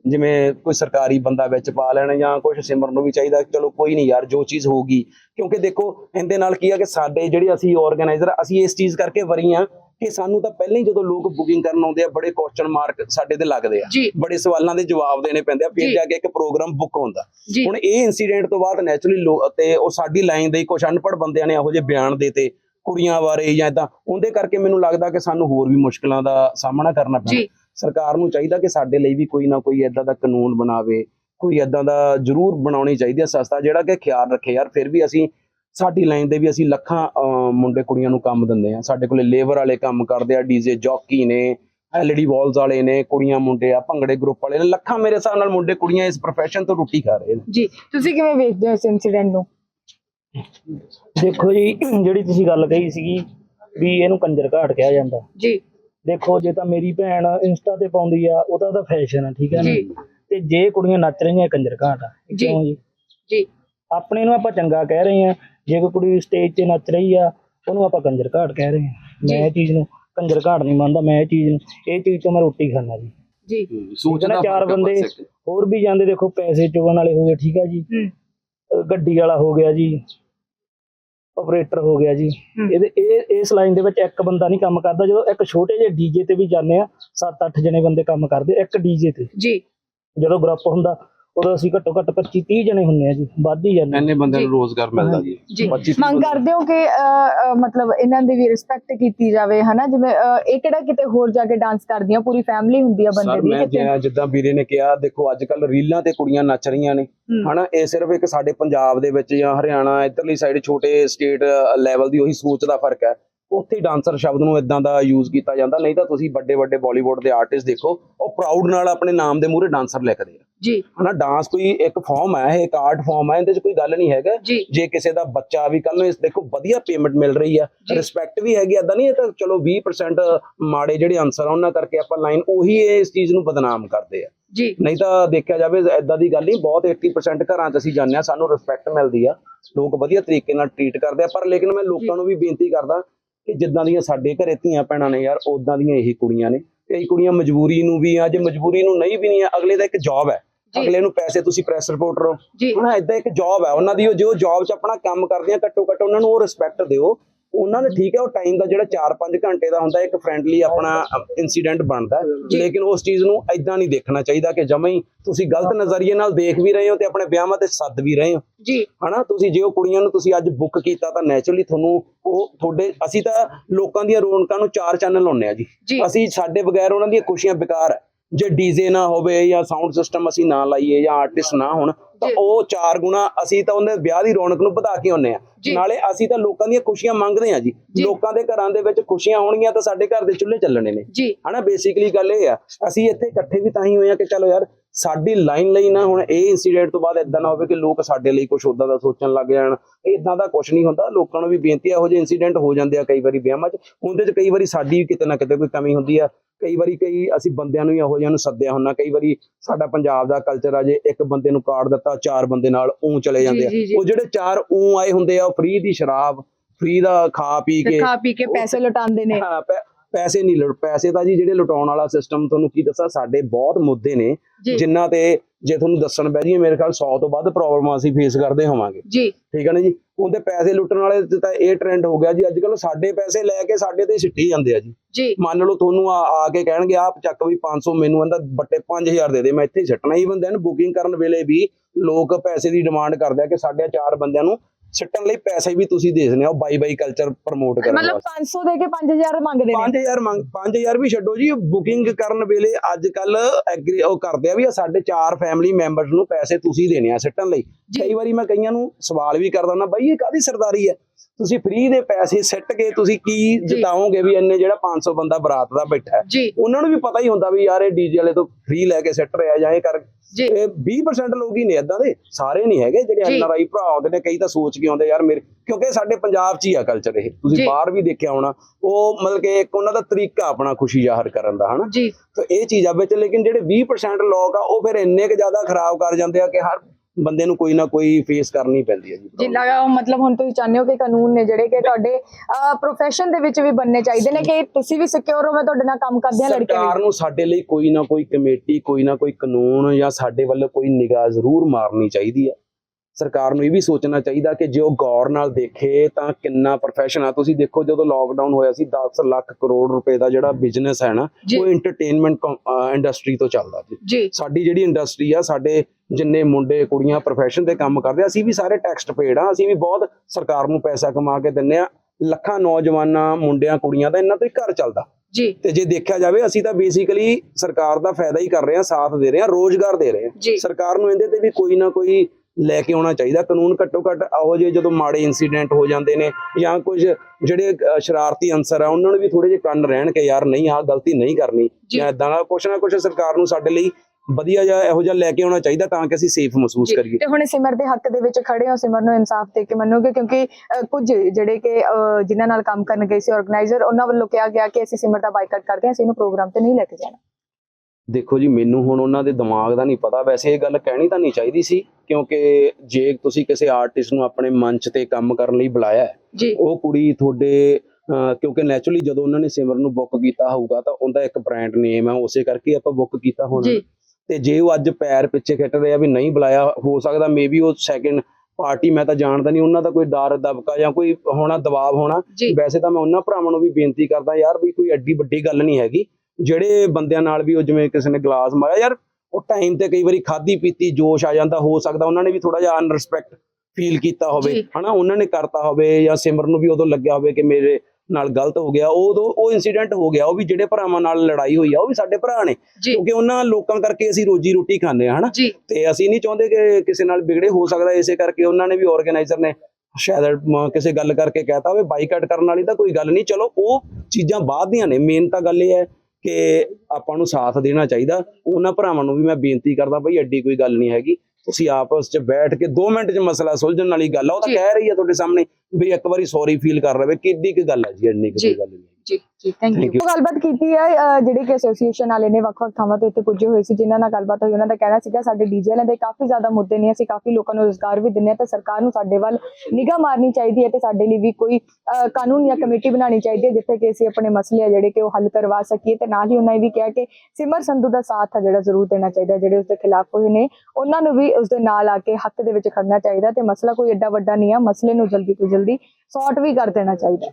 ਜਿਵੇਂ ਕੋਈ ਸਰਕਾਰੀ ਬੰਦਾ ਵਿੱਚ ਪਾ ਲੈਣ ਜਾਂ ਕੁਝ ਸਿਮਰ ਨੂੰ ਵੀ ਚਾਹੀਦਾ ਚਲੋ ਕੋਈ ਨਹੀਂ ਯਾਰ ਜੋ ਚੀਜ਼ ਹੋਊਗੀ। ਕਿਉਂਕਿ ਦੇਖੋ ਇਹਦੇ ਨਾਲ ਕੀ ਆ ਕਿ ਸਾਡੇ ਜਿਹੜੇ ਅਸੀਂ ਆਰਗੇਨਾਈਜ਼ਰ ਅਸੀਂ ਇਸ ਚੀਜ਼ ਕਰਕੇ ਵਰੀ ਆ ਕਿ ਸਾਨੂੰ ਤਾਂ ਪਹਿਲਾਂ ਹੀ ਜਦੋਂ ਲੋਕ ਬੁਕਿੰਗ ਕਰਨ ਆਉਂਦੇ ਆ ਬੜੇ ਕੁਐਸਚਨ ਮਾਰਕ ਸਾਡੇ ਤੇ ਲੱਗਦੇ ਆ। ਬੜੇ ਸਵਾਲਾਂ ਦੇ ਜਵਾਬ ਦੇਣੇ ਪੈਂਦੇ ਆ ਫਿਰ ਜੀ। ਕੇ ਇੱਕ ਪ੍ਰੋਗਰਾਮ ਬੁੱਕ ਹੁੰਦਾ। ਹੁਣ ਇਹ ਇਨਸੀਡੈਂਟ ਤੋਂ ਬਾਅਦ ਨੈਚੁਰਲੀ ਤੇ ਉਹ ਸਾਡੀ ਲਾਈਨ ਦੇ ਕੁਝ ਅਨਪੜ੍ਹ ਬੰਦਿਆਂ ਨੇ ਇਹੋ ਜਿਹੇ ਬਿਆਨ ਦੇਤੇ ਕੁੜੀਆਂ ਬਾਰੇ ਜਾਂ ਇਦਾਂ ਉਹਦੇ ਕਰਕੇ ਮੈਨੂੰ ਲੱਗਦਾ ਕਿ ਸਾਨੂੰ ਹੋਰ ਵੀ ਮੁਸ਼ਕਲਾਂ ਦਾ ਸਾਹਮਣਾ ਕਰਨਾ ਪੈਣਾ। ਸਰਕਾਰ ਨੂੰ ਚਾਹੀਦਾ ਕਿ ਸਾਡੇ ਲਈ ਵੀ ਕੋਈ ਨਾ ਕੋਈ ਇਦਾਂ ਦਾ ਕਾਨੂੰਨ ਬਣਾਵੇ ਕੋਈ ਇਦਾਂ ਦਾ ਜ਼ਰੂਰ ਬਣਾਉਣੀ ਚਾਹੀਦੀ ਹੈ ਸੰਸਥਾ ਜਿਹੜਾ ਕਿ ਖਿਆਲ ਰੱਖੇ ਯਾਰ ਫਿਰ ਵੀ ਅਸੀਂ ਸਾਡੀ ਲਾਈਨ ਦੇ ਵੀ ਅਸੀਂ ਲੱਖਾਂ ਮੁੰਡੇ ਕੁੜੀਆਂ ਨੂੰ ਕੰਮ ਦਿੰਦੇ ਆ ਸਾਡੇ ਕੋਲੇ ਲੇਬਰ ਵਾਲੇ ਕੰਮ ਕਰਦੇ ਆ ਡੀਜੇ ਜੌਕੀ ਨੇ ਐਲਈਡੀ ਵਾਲਸ ਵਾਲੇ ਨੇ ਕੁੜੀਆਂ ਮੁੰਡੇ ਆ ਭੰਗੜੇ ਗਰੁੱਪ ਵਾਲੇ ਨੇ ਲੱਖਾਂ ਮੇਰੇ ਹਿਸਾਬ ਨਾਲ ਮੁੰਡੇ ਕੁੜੀਆਂ ਇਸ profession ਤੋਂ ਰੋਟੀ ਖਾ ਰਹੇ ਨੇ। ਜੀ ਤੁਸੀਂ ਕਿਵੇਂ ਵੇਖਦੇ ਹੋ ਇਸ ਇਨਸੀਡੈਂਟ ਨੂੰ? ਦੇਖੋ ਜੀ ਜਿਹੜੀ ਤੁਸੀਂ ਗੱਲ ਕਹੀ ਸੀਗੀ ਵੀ ਇਹਨੂੰ ਕੰਜਰ ਘਾਟ ਕਿਹਾ ਜਾਂਦਾ। ਜੀ। ਦੇਖੋ ਜੇ ਤਾਂ ਮੇਰੀ ਭੈਣ ਇੰਸਟਾ ਤੇ ਪਾਉਂਦੀ ਆ ਉਹ ਤਾਂ ਉਹਦਾ ਫੈਸ਼ਨ ਆ ਠੀਕ ਹੈ ਨਾ? ਜੀ। ਤੇ ਜੇ ਕੁੜੀਆਂ ਨੱਚ ਰਹੀਆਂ ਇਹ ਕੰਜਰ ਘਾਟ ਆ। ਜੀ। ਕਿਉਂ ਜੀ? ਜੀ। ਆਪਣੇ ਨੂੰ ਆਪਾਂ ਚੰਗਾ ਕਹਿ ਰਹੇ ਆ। ਜੇ ਕੋਈ ਕੁੜੀ ਸਟੇਜ ਤੇ ਨੱਚ ਰਹੀ ਆ ਉਹਨੂੰ ਆਪਾਂ ਕੰਜਰ ਘਾਟ ਕਹਿ ਰਹੇ ਆ। ਮੈਂ ਇਹ ਚੀਜ਼ ਨੂੰ ਕੰਜਰ ਘਾਟ ਨਹੀਂ ਮੰਨਦਾ ਮੈਂ ਇਹ ਚੀਜ਼ ਨੂੰ ਇਹ ਚੀਜ਼ ਤੋਂ ਮੈਂ ਰੋਟੀ ਖਾਣਾ ਜੀ। ਜੀ। ਸੋਚ ਨਾ ਦਾ ਚਾਰ ਬੰਦੇ। ਹੋਰ ਵੀ ਜਾਂਦੇ ਦੇਖੋ ਪੈਸੇ ਚੁਗਣ ਵਾਲੇ ਹੋ ਗਏ ਠੀਕ ਆ ਜੀ। ਹੂੰ। ਗੱਡੀ ਵਾਲਾ ਹੋ ਗਿਆ ਜੀ ਆਪਰੇਟਰ ਹੋ ਗਿਆ ਜੀ। ਇਹਦੇ ਇਹ ਇਸ ਲਾਈਨ ਦੇ ਵਿੱਚ ਇੱਕ ਬੰਦਾ ਨਹੀਂ ਕੰਮ ਕਰਦਾ ਜਦੋਂ ਇੱਕ ਛੋਟੇ ਜਿਹੇ ਡੀਜੇ ਤੇ ਵੀ ਜਾਂਦੇ ਆ 7-8 ਜਣੇ ਬੰਦੇ ਕੰਮ ਕਰਦੇ ਇੱਕ ਡੀਜੇ ਤੇ। ਜੀ। ਜਦੋਂ ਗਰੁੱਪ ਹੁੰਦਾ ਉਦੋਂ ਅਸੀਂ ਘੱਟੋ ਘੱਟ 25-30 ਜਣੇ ਹੁੰਨੇ ਆ ਜੀ ਵੱਧ ਹੀ ਜਾਂਦੇ ਇੰਨੇ ਬੰਦਿਆਂ ਨੂੰ। ਰੋਜ਼ਗਾਰ ਮਿਲਦਾ ਜੀ। ਜੀ। 25 ਮੰਗ ਕਰਦੇ ਹੋ ਕਿ ਮਤਲਬ ਇਹਨਾਂ ਦੀ ਵੀ ਰਿਸਪੈਕਟ ਕੀਤੀ ਜਾਵੇ ਹਨਾ? ਜਿਵੇਂ ਇਹ ਕਿਹੜਾ ਕਿਤੇ ਹੋਰ ਜਾ ਕੇ ਡਾਂਸ ਕਰਦੀਆਂ? ਪੂਰੀ ਫੈਮਿਲੀ ਹੁੰਦੀ ਆ ਬੰਦੇ ਸਰ ਦੀ ਮੈਂ ਕਿਤੇ? ਜਿਹਾ- ਜਿੱਦਾਂ ਵੀਰੇ ਨੇ ਕਿਹਾ ਦੇਖੋ ਅੱਜ ਕੱਲ ਰੀਲਾਂ ਤੇ ਕੁੜੀਆਂ ਨੱਚ ਰਹੀਆਂ ਨੇ। ਹਨਾ? ਇਹ ਸਿਰਫ ਇੱਕ ਸਾਡੇ ਪੰਜਾਬ ਦੇ ਵਿੱਚ ਜਾਂ ਹਰਿਆਣਾ ਇਧਰਲੀ ਸਾਈਡ ਛੋਟੇ ਸਟੇਟ ਲੈਵਲ ਦੀ ਉਹੀ ਸੋਚ ਦਾ ਫ਼ਰਕ ਹੈ। ਉੱਥੇ ਡਾਂਸਰ ਸ਼ਬਦ ਨੂੰ ਇਦਾਂ ਦਾ ਯੂਜ਼ ਕੀਤਾ ਜਾਂਦਾ ਨਹੀਂ ਤਾਂ ਤੁਸੀਂ ਵੱਡੇ ਵੱਡੇ ਬਾਲੀਵੁੱਡ ਦੇ ਆਰਟਿਸਟ ਦੇਖੋ ਉਹ ਪ੍ਰਾਊਡ ਨਾਲ ਆਪਣੇ ਨਾਮ ਦੇ ਮੂਹਰੇ ਡਾਂਸਰ ਲਿਖਦੇ ਆ। ਜੀ। ਹਨਾ ਡਾਂਸ ਕੋਈ ਇੱਕ ਫਾਰਮ ਹੈ ਇਹ ਇੱਕ ਆਰਟ ਫਾਰਮ ਹੈ ਇਹਦੇ 'ਚ ਕੋਈ ਗੱਲ ਨਹੀਂ ਹੈਗਾ। ਜੀ। ਕਿਸੇ ਦਾ ਬੱਚਾ ਵੀ ਕੱਲ ਨੂੰ ਇਸ ਦੇਖੋ ਵਧੀਆ ਪੇਮੈਂਟ ਮਿਲ ਰਹੀ ਆ। ਰਿਸਪੈਕਟ ਵੀ ਹੈਗੀ ਏਦਾਂ ਨਹੀਂ ਇਹ ਤਾਂ ਚਲੋ 20% ਮਾੜੇ ਜਿਹੜੇ ਆਨਸਰ ਆ ਉਹਨਾਂ ਕਰਕੇ ਆਪਾਂ ਲਾਈਨ ਉਹੀ ਇਸ ਚੀਜ਼ ਨੂੰ ਬਦਨਾਮ ਕਰਦੇ ਆ। ਜੀ। ਨਹੀਂ ਤਾਂ ਦੇਖਿਆ ਜਾਵੇ ਏਦਾਂ ਦੀ ਗੱਲ ਨਹੀਂ ਬਹੁਤ 80% ਘਰਾਂ 'ਚ ਅਸੀਂ ਜਾਂਦੇ ਆ ਸਾਨੂੰ ਰਿਸਪੈਕਟ ਮਿਲਦੀ ਆ। ਲੋਕ ਵਧੀਆ ਤਰੀਕੇ ਨਾਲ ਟਰੀਟ ਕਰਦੇ ਆ ਪਰ ਲੇਕਿਨ ਮੈਂ ਲੋਕਾਂ ਨੂੰ ਵੀ ਬੇਨਤੀ ਕਰਦਾ ਕਿ ਜਿੱਦਾਂ ਦੀਆਂ ਸਾਡੇ ਘਰੇ ਧੀਆਂ ਭੈਣਾਂ ਨੇ ਯਾਰ ਉਦਾਂ ਦੀਆਂ ਇਹੀ ਕੁੜੀਆਂ ਨੇ। ਤੇ ਇਹ ਕੁੜੀਆਂ ਮਜਬੂਰੀ ਨੂੰ ਵੀ ਆ ਜੇ ਮਜਬੂਰੀ ਨੂੰ ਨਹੀਂ ਵੀ ਨਹੀਂ ਆ ਅਗਲੇ ਦਾ ਇੱਕ ਜੌਬ ਹੈ। ਅਗਲੇ ਨੂੰ ਪੈਸੇ ਤੁਸੀਂ ਪ੍ਰੈਸ ਰਿਪੋਰਟਰ ਹੋ। ਹਨਾ ਇਦਾਂ ਇੱਕ ਜੌਬ ਹੈ। ਉਹਨਾਂ ਦੀ ਉਹ ਜੋ ਜੌਬ 'ਚ ਆਪਣਾ ਕੰਮ ਕਰਦੇ ਆ ਘੱਟੋ ਘੱਟ ਉਹਨਾਂ ਨੂੰ ਉਹ ਰਿਸਪੈਕਟ ਦਿਓ। ਉਹਨਾਂ ਨੇ ਠੀਕ ਹੈ ਉਹ ਟਾਈਮ ਦਾ ਜਿਹੜਾ 4-5 ਘੰਟੇ ਦਾ ਹੁੰਦਾ ਇੱਕ ਫ੍ਰੈਂਡਲੀ ਆਪਣਾ ਇਨਸੀਡੈਂਟ ਬਣਦਾ। ਲੇਕਿਨ ਉਸ ਚੀਜ਼ ਨੂੰ ਐਦਾਂ ਨਹੀਂ ਦੇਖਣਾ ਚਾਹੀਦਾ ਕਿ ਜਮਾਂ ਹੀ ਤੁਸੀਂ ਗਲਤ ਨਜ਼ਰੀਏ ਨਾਲ ਦੇਖ ਵੀ ਰਹੇ ਹੋ ਤੇ ਆਪਣੇ ਵਿਆਹਾਂ ਤੇ ਸੱਦ ਵੀ ਰਹੇ ਹੋ। ਜੀ। ਹਨਾ? ਤੁਸੀਂ ਜੇ ਉਹ ਕੁੜੀਆਂ ਨੂੰ ਤੁਸੀਂ ਅੱਜ ਬੁੱਕ ਕੀਤਾ ਤਾਂ ਨੈਚੁਰਲੀ ਤੁਹਾਨੂੰ ਉਹ ਤੁਹਾਡੇ ਅਸੀਂ ਤਾਂ ਲੋਕਾਂ ਦੀਆਂ ਰੌਣਕਾਂ ਨੂੰ ਚਾਰ ਚੈਨਲ ਲਾਉਂਦੇ ਆ ਜੀ। ਜੀ। ਅਸੀਂ ਸਾਡੇ ਬਗੈਰ ਉਹਨਾਂ ਦੀਆਂ ਖੁਸ਼ੀਆਂ ਬੇਕਾਰ ਹੈ। ਜੇ ਡੀਜ਼ੇ ਨਾ ਹੋਵੇ ਜਾਂ ਸਾਊਂਡ ਸਿਸਟਮ ਅਸੀਂ ਨਾ ਲਾਈਏ ਜਾਂ ਆਰਟਿਸਟ ਨਾ ਹੋਣ ਤਾਂ। ਉਹ ਚਾਰ ਗੁਣਾ ਅਸੀਂ ਤਾਂ ਉਹਦੇ ਵਿਆਹ ਦੀ ਰੌਣਕ ਨੂੰ ਵਧਾ ਕੇ ਆਉਂਦੇ ਆ। ਨਾਲੇ ਅਸੀਂ ਤਾਂ ਲੋਕਾਂ ਦੀਆਂ ਖੁਸ਼ੀਆਂ ਮੰਗਦੇ ਆ ਜੀ। ਲੋਕਾਂ ਦੇ ਘਰਾਂ ਦੇ ਵਿੱਚ ਖੁਸ਼ੀਆਂ ਹੋਣਗੀਆਂ ਤਾਂ ਸਾਡੇ ਘਰ ਦੇ ਚੁੱਲ੍ਹੇ ਚੱਲਣੇ ਨੇ ਹਨਾ ਬੇਸਿਕਲੀ ਗੱਲ ਇਹ ਆ ਅਸੀਂ ਇੱਥੇ ਇਕੱਠੇ ਵੀ ਤਾਂ ਹੀ ਹੋਏ ਆ ਕਿ ਚਲੋ ਯਾਰ ਸਾਡੀ ਲਾਈਨ ਲਈ ਨਾ ਹੁਣ ਇਹ ਇਨਸੀਡੈਂਟ ਤੋਂ ਬਾਅਦ ਇਦਾਂ ਨਾ ਹੋਵੇ ਕਿ ਲੋਕ ਸਾਡੇ ਲਈ ਕੁਝ ਉਦਾਂ ਦਾ ਸੋਚਣ ਲੱਗ ਜਾਣ। ਇਦਾਂ ਦਾ ਕੁਝ ਨਹੀਂ ਹੁੰਦਾ। ਲੋਕਾਂ ਨੂੰ ਵੀ ਬੇਨਤੀ ਹੈ ਇਹੋ ਜਿਹੇ ਇਨਸੀਡੈਂਟ ਹੋ ਜਾਂਦੇ ਆ ਕਈ ਵਾਰੀ ਵਿਆਹਾਂ 'ਚ। ਉਹਦੇ 'ਚ ਕਈ ਵਾਰੀ ਸਾਡੀ ਵੀ ਕਿਤੇ ਨਾ ਕਿਤੇ ਕੋਈ ਕਮੀ ਹੁੰਦੀ ਆ। ਕਈ ਵਾਰੀ ਕਈ ਅਸੀਂ ਬੰਦਿਆਂ ਨੂੰ ਹੀ ਇਹੋ ਜਿਹਿਆਂ ਨੂੰ ਸੱਦਿਆ ਹੁੰਦਾ। ਕਈ ਵਾਰੀ ਸਾਡਾ ਪੰਜਾਬ ਦਾ ਕਲਚਰ ਆ ਜੇ ਇੱਕ ਬੰਦੇ ਨੂੰ ਕਾਰਡ ਦਿੱਤਾ ਚਾਰ ਬੰਦੇ ਨਾਲ ਉਂ ਚਲੇ ਜਾਂਦੇ ਆ। ਉਹ ਜਿਹੜੇ ਚਾਰ ਉਂ ਆਏ ਹੁੰਦੇ ਆ ਉਹ ਫ੍ਰੀ ਦੀ ਸ਼ਰਾਬ ਫ੍ਰੀ ਦਾ ਖਾ ਪੀ ਕੇ ਖਾ ਪੀ ਕੇ ਪੈਸੇ ਲੁਟਾਉਂਦੇ ਨੇ। ਹਾਂ, ਪੈਸੇ ਨਹੀਂ ਲੁੱਟ ਪੈਸੇ ਤਾਂ ਜੀ ਜਿਹੜੇ ਲੁਟਾਉਣ ਵਾਲਾ ਸਿਸਟਮ ਤੁਹਾਨੂੰ ਕੀ ਦੱਸਾਂ ਸਾਡੇ ਬਹੁਤ ਮੁੱਦੇ ਨੇ ਜੀ। ਜਿਨ੍ਹਾਂ ਤੇ ਜੇ ਤੁਹਾਨੂੰ ਦੱਸਣ ਬਹਿ ਜਾਈਏ ਮੇਰੇ ਖਿਆਲ 100 ਤੋਂ ਵੱਧ ਪ੍ਰੋਬਲਮਾਂ ਅਸੀਂ ਫੇਸ ਕਰਦੇ ਹੋਵਾਂਗੇ। ਜੀ। ਠੀਕ ਹੈ ਨਾ ਜੀ? ਉਹਦੇ ਪੈਸੇ ਲੁੱਟਣ ਵਾਲੇ ਤੇ ਤਾਂ ਇਹ ਟ੍ਰੈਂਡ ਹੋ ਗਿਆ ਜੀ ਅੱਜ ਕੱਲ ਸਾਡੇ ਪੈਸੇ ਲੈ ਕੇ ਸਾਡੇ ਤੇ ਸਿੱਟੀ ਜਾਂਦੇ ਆ ਜੀ। ਜੀ। ਮੰਨ ਲਓ ਤੁਹਾਨੂੰ ਆ ਆ ਕੇ ਕਹਿਣਗੇ ਆਪ ਚੱਕ ਵੀ 500 ਮੈਨੂੰ ਕਹਿੰਦਾ ਬੱਟੇ 5000 ਦੇ ਦੇ ਮੈਂ ਇੱਥੇ ਹੀ ਸਿੱਟਣਾ ਹੀ ਬੰਦਿਆਂ ਨੂੰ ਬੁਕਿੰਗ ਕਰਨ ਵੇਲੇ ਵੀ ਲੋਕ ਪੈਸੇ ਦੀ ਡਿਮਾਂਡ ਕਰਦੇ ਆ ਕਿ ਸਾਡੇ ਚਾਰ ਬੰਦਿਆਂ ਨੂੰ ਸਿੱਟਣ ਲਈ ਪੈਸੇ ਵੀ ਤੁਸੀਂ ਦੇ ਦਿੰਦੇ ਆ ਉਹ ਬਾਈ ਬਾਈ ਕਲਚਰ ਪ੍ਰਮੋਟ ਕਰਨ ਮਤਲਬ ਵਾਸਤੇ। 500 ਦੇ ਕੇ 5000 ਮੰਗਦੇ ਨੇ। 5000 ਮੰਗ 5000 ਵੀ ਛੱਡੋ ਜੀ ਬੁਕਿੰਗ ਕਰਨ ਵੇਲੇ ਅੱਜ ਕੱਲ ਐਗਰੀ ਉਹ ਕਰਦੇ ਆ ਵੀ ਸਾਡੇ ਚਾਰ ਫੈਮਿਲੀ ਮੈਂਬਰਸ ਨੂੰ ਪੈਸੇ ਤੁਸੀਂ ਦੇਣੇ ਆ ਸਿੱਟਣ ਲਈ। ਕਈ ਵਾਰੀ ਮੈਂ ਕਈਆਂ ਨੂੰ ਸਵਾਲ ਵੀ ਕਰਦਾ ਨਾ ਬਾਈ ਇਹ ਕਾਦੀ ਸਰਦਾਰੀ ਹੈ? ਤੁਸੀਂ ਫ੍ਰੀ ਦੇ ਪੈਸੇ ਸਿੱਟ ਕੇ ਤੁਸੀਂ ਕੀ ਜਿਤਾਓਗੇ ਵੀ ਇੰਨੇ ਜਿਹੜਾ 500 ਬੰਦਾ ਬਰਾਤ ਦਾ ਬੈਠਾ ਉਹਨਾਂ ਨੂੰ ਵੀ ਪਤਾ ਹੀ ਹੁੰਦਾ ਵੀ ਯਾਰ ਇਹ ਡੀਜੇ ਵਾਲੇ ਤੋਂ ਫ੍ਰੀ ਲੈ ਕੇ ਸਿੱਟ ਰਿਹਾ ਜਾਂ ਇਹ ਕਰ ਇਹ 20% ਲੋਕ ਹੀ ਨੇ ਇਦਾਂ ਦੇ ਸਾਰੇ ਨਹੀਂ ਹੈਗੇ ਜਿਹੜੇ। ਐਨਆਰਆਈ ਭਰਾ ਆਉਂਦੇ ਨੇ ਕਈ ਤਾਂ ਸੋਚ ਕੇ ਆਉਂਦੇ ਯਾਰ ਮੇਰੇ ਕਿਉਂਕਿ ਸਾਡੇ ਪੰਜਾਬ 'ਚ ਹੀ ਆ ਕਲਚਰ ਇਹ। ਤੁਸੀਂ ਬਾਹਰ ਵੀ ਦੇਖਿਆ ਹੋਣਾ ਉਹ ਮਤਲਬ ਕਿ ਇੱਕ ਉਹਨਾਂ ਦਾ ਤਰੀਕਾ ਆਪਣਾ ਖੁਸ਼ੀ ਜ਼ਾਹਰ ਕਰਨ ਦਾ ਹਨਾ? ਜੀ। ਤਾਂ ਇਹ ਚੀਜ਼ ਆ ਵਿੱਚ ਲੇਕਿਨ ਜਿਹੜੇ 20% ਲੋਕ ਆ ਉਹ ਫਿਰ ਇੰਨੇ ਕੁ ਜ਼ਿਆਦਾ ਖਰਾਬ ਕਰ ਜਾਂਦੇ ਆ ਕਿ ਹਰ ਬੰਦੇ ਨੂੰ ਕੋਈ ਨਾ ਕੋਈ ਫੇਸ ਕਰਨੀ ਪੈਂਦੀ ਹੈ ਜੀ। ਜਿੰਨਾ ਮਤਲਬ ਹੁਣ ਤੁਸੀਂ ਚਾਹੁੰਦੇ ਹੋ ਕਿ ਕਾਨੂੰਨ ਨੇ ਜਿਹੜੇ ਕਿ ਤੁਹਾਡੇ ਪ੍ਰੋਫੈਸ਼ਨ ਦੇ ਵਿੱਚ ਵੀ ਬਣਨੇ ਚਾਹੀਦੇ ਨੇ ਕਿ ਤੁਸੀਂ ਵੀ ਸਿਕਿਉਰ ਹੋ ਮੈਂ ਤੁਹਾਡੇ ਨਾਲ ਕੰਮ ਕਰਦੀਆਂ ਲੜਕੀਆਂ ਸਰਕਾਰ ਵੀ ਨੂੰ ਸਾਡੇ ਲਈ ਕੋਈ ਨਾ ਕੋਈ ਕਮੇਟੀ ਕੋਈ ਨਾ ਕੋਈ ਕਾਨੂੰਨ ਜਾਂ ਸਾਡੇ ਵੱਲੋਂ ਕੋਈ ਨਿਗਾਹ ਜ਼ਰੂਰ ਮਾਰਨੀ ਚਾਹੀਦੀ ਆ ਸਰਕਾਰ ਨੂੰ ਇਹ ਵੀ ਸੋਚਣਾ ਚਾਹੀਦਾ ਕਿ ਜੇ ਉਹ ਗੌਰ ਨਾਲ ਦੇਖੇ ਤਾਂ ਕਿੰਨਾ ਪ੍ਰੋਫੈਸ਼ਨ ਆ। ਤੁਸੀਂ ਦੇਖੋ ਜਦੋਂ ਲਾਕਡਾਊਨ ਹੋਇਆ ਸੀ 10 ਲੱਖ ਕਰੋੜ ਰੁਪਏ ਦਾ ਜਿਹੜਾ ਬਿਜ਼ਨਸ ਹੈ ਨਾ। ਉਹ ਐਂਟਰਟੇਨਮੈਂਟ ਇੰਡਸਟਰੀ ਤੋਂ ਚੱਲਦਾ ਜੀ। ਸਾਡੀ ਜਿਹੜੀ ਇੰਡਸਟਰੀ ਆ ਸਾਡੇ ਜਿੰਨੇ ਮੁੰਡੇ ਕੁੜੀਆਂ ਪ੍ਰੋਫੈਸ਼ਨ ਤੇ ਕੰਮ ਕਰਦੇ ਆ ਅਸੀਂ ਵੀ ਸਾਰੇ ਟੈਕਸਟ ਪੇਡ ਆ। ਅਸੀਂ ਵੀ ਬਹੁਤ ਸਰਕਾਰ ਨੂੰ ਪੈਸਾ ਕਮਾ ਕੇ ਦਿੰਨੇ ਆ। ਲੱਖਾਂ ਨੌਜਵਾਨਾਂ ਮੁੰਡਿਆਂ ਕੁੜੀਆਂ ਦਾ ਇਹਨਾਂ ਤੋਂ ਹੀ ਘਰ ਚੱਲਦਾ। ਜੀ। ਤੇ ਜੇ ਦੇਖਿਆ ਜਾਵੇ ਅਸੀਂ ਤਾਂ ਬੇਸਿਕਲੀ ਸਰਕਾਰ ਦਾ ਫਾਇਦਾ ਹੀ ਕਰ ਰਹੇ ਹਾਂ ਸਾਥ ਦੇ ਰਹੇ ਹਾਂ ਰੋਜ਼ਗਾਰ ਦੇ ਰਹੇ। ਹਾਂ ਸਰਕਾਰ ਨੂੰ ਇਹਦੇ ਤੇ ਵੀ ਕੋਈ ਨਾ ਕੋਈ ਲੈ ਕੇ ਆਉਣਾ ਚਾਹੀਦਾ। ਕਾਨੂੰਨ ਘੱਟੋ ਘੱਟ ਇਹੋ ਜਿਹੇ ਜਦੋਂ ਮਾੜੇ ਇਨਸੀਡੈਂਟ ਹੋ ਜਾਂਦੇ ਨੇ ਜਾਂ ਕੁਝ ਜਿਹੜੇ ਸ਼ਰਾਰਤੀ ਅੰਸਰ ਆ ਉਹਨਾਂ ਨੂੰ ਵੀ ਥੋੜੇ ਜਿਹੇ ਕੰਨ ਰਹਿਣ ਕਿ ਯਾਰ ਨਹੀਂ ਆਹ ਗਲਤੀ ਨਹੀਂ ਕਰਨੀ। ਜੀ। ਜਾਂ ਇਦਾਂ ਦਾ ਕੁਛ ਨਾ ਕੁਛ ਸਰਕਾਰ ਨੂੰ ਸਾਡੇ ਲਈ ਵਧੀਆ ਜਿਹਾ ਇਹੋ ਜਿਹਾ ਲੈ ਕੇ ਆਉਣਾ ਚਾਹੀਦਾ ਤਾਂ ਕਿ ਅਸੀਂ ਸੇਫ ਮਹਿਸੂਸ ਕਰੀਏ। ਤੇ ਹੁਣ ਸਿਮਰ ਦੇ ਹੱਕ ਦੇ ਵਿੱਚ ਖੜੇ ਹੋ ਸਿਮਰ ਨੂੰ ਇਨਸਾਫ ਦੇ ਕੇ ਮੰਨੋਗੇ? ਕਿਉਂਕਿ ਕੁਝ ਜਿਹੜੇ ਕਿ ਜਿਨ੍ਹਾਂ ਨਾਲ ਕੰਮ ਕਰਨ ਗਏ ਸੀ ਆਰਗੇਨਾਈਜ਼ਰ ਉਹਨਾਂ ਵੱਲੋਂ ਕਿਹਾ ਗਿਆ ਕਿ ਅਸੀਂ ਸਿਮਰ ਦਾ ਬਾਈਕਾਟ ਕਰਦੇ ਹਾਂ ਅਸੀਂ ਇਹਨੂੰ ਪ੍ਰੋਗਰਾਮ ਤੇ ਨਹੀਂ ਲੈ ਕੇ ਜਾਣਾ। ਦੇਖੋ ਜੀ ਮੈਨੂੰ ਹੁਣ ਉਹਨਾਂ ਦੇ ਦਿਮਾਗ ਦਾ ਨਹੀਂ ਪਤਾ। ਵੈਸੇ ਇਹ ਗੱਲ ਕਹਿਣੀ ਤਾਂ ਨਹੀਂ ਚਾਹੀਦੀ ਸੀ ਕਿਉਂਕਿ ਜੇ ਤੁਸੀਂ ਕਿਸੇ ਆਰਟਿਸਟ ਨੂੰ ਆਪਣੇ ਮੰਚ ਤੇ ਕੰਮ ਕਰਨ ਲਈ ਬੁਲਾਇਆ ਹੈ, ਉਹ ਕੁੜੀ ਤੁਹਾਡੇ ਕਿਉਂਕਿ ਨੈਚੁਰਲੀ ਜਦੋਂ ਉਹਨਾਂ ਨੇ ਸਿਮਰ ਨੂੰ ਬੁੱਕ ਕੀਤਾ ਹੋਊਗਾ ਤਾਂ ਉਹਦਾ ਇੱਕ ਬ੍ਰਾਂਡ ਨੇਮ ਹੈ ਉਸੇ ਕਰਕੇ ਆਪਾਂ ਬੁੱਕ ਕੀਤਾ ਹੋਣਾ। ਤੇ ਜੇ ਉਹ ਅੱਜ ਪੈਰ ਪਿੱਛੇ ਖਿੱਟ ਰਿਹਾ ਵੀ ਨਹੀਂ ਬੁਲਾਇਆ ਹੋ ਸਕਦਾ ਮੇਬੀ ਉਹ ਸੈਕਿੰਡ ਪਾਰਟੀ ਮੈਂ ਤਾਂ ਜਾਣਦਾ ਨਹੀਂ ਉਹਨਾਂ ਦਾ ਕੋਈ ਡਰ ਦਬਕਾ ਜਾਂ ਕੋਈ ਹੋਣਾ ਦਬਾਅ ਹੋਣਾ। ਵੈਸੇ ਤਾਂ ਮੈਂ ਉਹਨਾਂ ਭਰਾਵਾਂ ਨੂੰ ਵੀ ਬੇਨਤੀ ਕਰਦਾ ਯਾਰ ਵੀ ਕੋਈ ਐਡੀ ਵੱਡੀ ਗੱਲ ਨਹੀਂ ਹੈਗੀ। ਜਿਹੜੇ ਬੰਦਿਆਂ ਨਾਲ ਵੀ ਉਹ ਜਿਵੇਂ ਕਿਸੇ ਨੇ ਗਲਾਸ ਮਾਰਿਆ ਯਾਰ ਉਹ ਟਾਈਮ ਤੇ ਕਈ ਵਾਰੀ ਖਾਦੀ ਪੀਤੀ ਜੋਸ਼ ਆ ਜਾਂਦਾ ਹੋ ਸਕਦਾ ਉਹਨਾਂ ਨੇ ਵੀ ਥੋੜਾ ਜਿਹਾ ਅਨਰਿਸਪੈਕਟ ਫੀਲ ਕੀਤਾ ਹੋਵੇ। ਹਨਾ ਉਹਨਾਂ ਨੇ ਕਰਤਾ ਹੋਵੇ ਜਾਂ ਸਿਮਰ ਨੂੰ ਵੀ ਉਦੋਂ ਲੱਗਿਆ ਹੋਵੇ ਕਿ ਮੇਰੇ ਨਾਲ ਗਲਤ ਹੋ ਗਿਆ ਉਦੋਂ ਉਹ ਇਨਸੀਡੈਂਟ ਹੋ ਗਿਆ ਉਹ ਵੀ ਜਿਹੜੇ ਭਰਾਵਾਂ ਨਾਲ ਲੜਾਈ ਹੋਈ ਆ ਉਹ ਵੀ ਸਾਡੇ ਭਰਾ ਨੇ। ਕਿਉਂਕਿ ਉਹਨਾਂ ਲੋਕਾਂ ਕਰਕੇ ਅਸੀਂ ਰੋਜੀ ਰੋਟੀ ਖਾਂਦੇ ਆ ਹਨਾ। ਤੇ ਅਸੀਂ ਨਹੀਂ ਚਾਹੁੰਦੇ ਕਿ ਕਿਸੇ ਨਾਲ ਵਿਗੜੇ ਹੋ ਸਕਦਾ ਇਸੇ ਕਰਕੇ ਉਹਨਾਂ ਨੇ ਵੀ ਆਰਗੇਨਾਈਜ਼ਰ ਨੇ ਸ਼ਾਇਦ ਕਿਸੇ ਗੱਲ ਕਰਕੇ ਕਹਿਤਾ ਹੋਵੇ ਬਾਈਕਾਟ ਕਰਨ ਵਾਲੀ ਤਾਂ ਕੋਈ ਗੱਲ ਨਹੀਂ ਚਲੋ ਉਹ ਚੀਜ਼ਾਂ ਬਾਅਦ ਦੀਆਂ ਨੇ ਮੇਨ ਤਾਂ ਗੱਲ ਇਹ ਹੈ ਕਿ ਆਪਾਂ ਨੂੰ ਸਾਥ ਦੇਣਾ ਚਾਹੀਦਾ। ਉਹਨਾਂ ਭਰਾਵਾਂ ਨੂੰ ਵੀ ਮੈਂ ਬੇਨਤੀ ਕਰਦਾ ਬਈ ਐਡੀ ਕੋਈ ਗੱਲ ਨਹੀਂ ਹੈਗੀ। ਤੁਸੀਂ ਆਪਸ 'ਚ ਬੈਠ ਕੇ 2 ਮਿੰਟ 'ਚ ਮਸਲਾ ਸੁਲਝਣ ਵਾਲੀ ਗੱਲ ਆ। ਉਹ ਤਾਂ। ਕਹਿ ਰਹੀ ਆ ਤੁਹਾਡੇ ਸਾਹਮਣੇ ਵੀ ਇੱਕ ਵਾਰੀ ਸੌਰੀ ਫੀਲ ਕਰ ਰਵੇ। ਕਿੱਡੀ ਕੁ ਗੱਲ ਹੈ ਜੀ ਜੀ। ਕੋਈ ਗੱਲ ਨਹੀਂ ਜੀ ਜੀ ਥੈਂਕ ਯੂ. ਗੱਲਬਾਤ ਕੀਤੀ ਹੈ ਜਿਹੜੇ ਕਿ ਐਸੋਸੀਏਸ਼ਨ ਵਾਲੇ ਨੇ ਵੱਖ-ਵੱਖ ਥਾਵਾਂ ਤੋਂ ਇੱਥੇ ਪੁੱਜੇ ਹੋਏ ਸੀ ਜਿਨ੍ਹਾਂ ਨਾਲ ਗੱਲਬਾਤ ਹੋਈ ਉਹਨਾਂ ਦਾ ਕਹਿਣਾ ਸੀਗਾ ਸਾਡੇ ਡੀਜੇ ਵਾਲਿਆਂ ਦੇ ਕਾਫੀ ਜ਼ਿਆਦਾ ਮੁੱਦੇ ਨੇ ਅਸੀਂ ਕਾਫੀ ਲੋਕਾਂ ਨੂੰ ਰੋਜ਼ਗਾਰ ਵੀ ਦਿੰਦੇ ਹਾਂ ਤੇ ਸਰਕਾਰ ਨੂੰ ਸਾਡੇ ਵੱਲ ਨਿਗਾਹ ਮਾਰਨੀ ਚਾਹੀਦੀ ਹੈ ਤੇ ਸਾਡੇ ਲਈ ਵੀ ਕੋਈ ਕਾਨੂੰਨ ਜਾਂ ਕਮੇਟੀ ਬਣਾਉਣੀ ਚਾਹੀਦੀ ਹੈ ਜਿੱਥੇ ਕਿ ਅਸੀਂ ਆਪਣੇ ਮਸਲੇ ਆ ਜਿਹੜੇ ਕਿ ਉਹ ਹੱਲ ਕਰਵਾ ਸਕੀਏ ਤੇ ਨਾਲ ਹੀ ਉਹਨਾਂ ਨੇ ਵੀ ਕਿਹਾ ਕਿ ਸਿਮਰ ਸੰਧੂ ਦਾ ਸਾਥ ਆ ਜਿਹੜਾ ਜ਼ਰੂਰ ਦੇਣਾ ਚਾਹੀਦਾ ਜਿਹੜੇ ਉਸਦੇ ਖਿਲਾਫ ਹੋਏ ਨੇ ਉਹਨਾਂ ਨੂੰ ਵੀ ਉਸਦੇ ਨਾਲ ਆ ਕੇ ਹੱਕ ਦੇ ਵਿੱਚ ਖੜਨਾ ਚਾਹੀਦਾ ਤੇ ਮਸਲਾ ਕੋਈ ਐਡਾ ਵੱਡਾ ਨਹੀਂ ਆ ਮਸਲੇ ਨੂੰ ਜਲਦੀ ਤੋਂ ਜਲਦੀ ਸੌਟ ਵੀ ਕਰ ਦੇਣਾ ਚਾਹੀਦਾ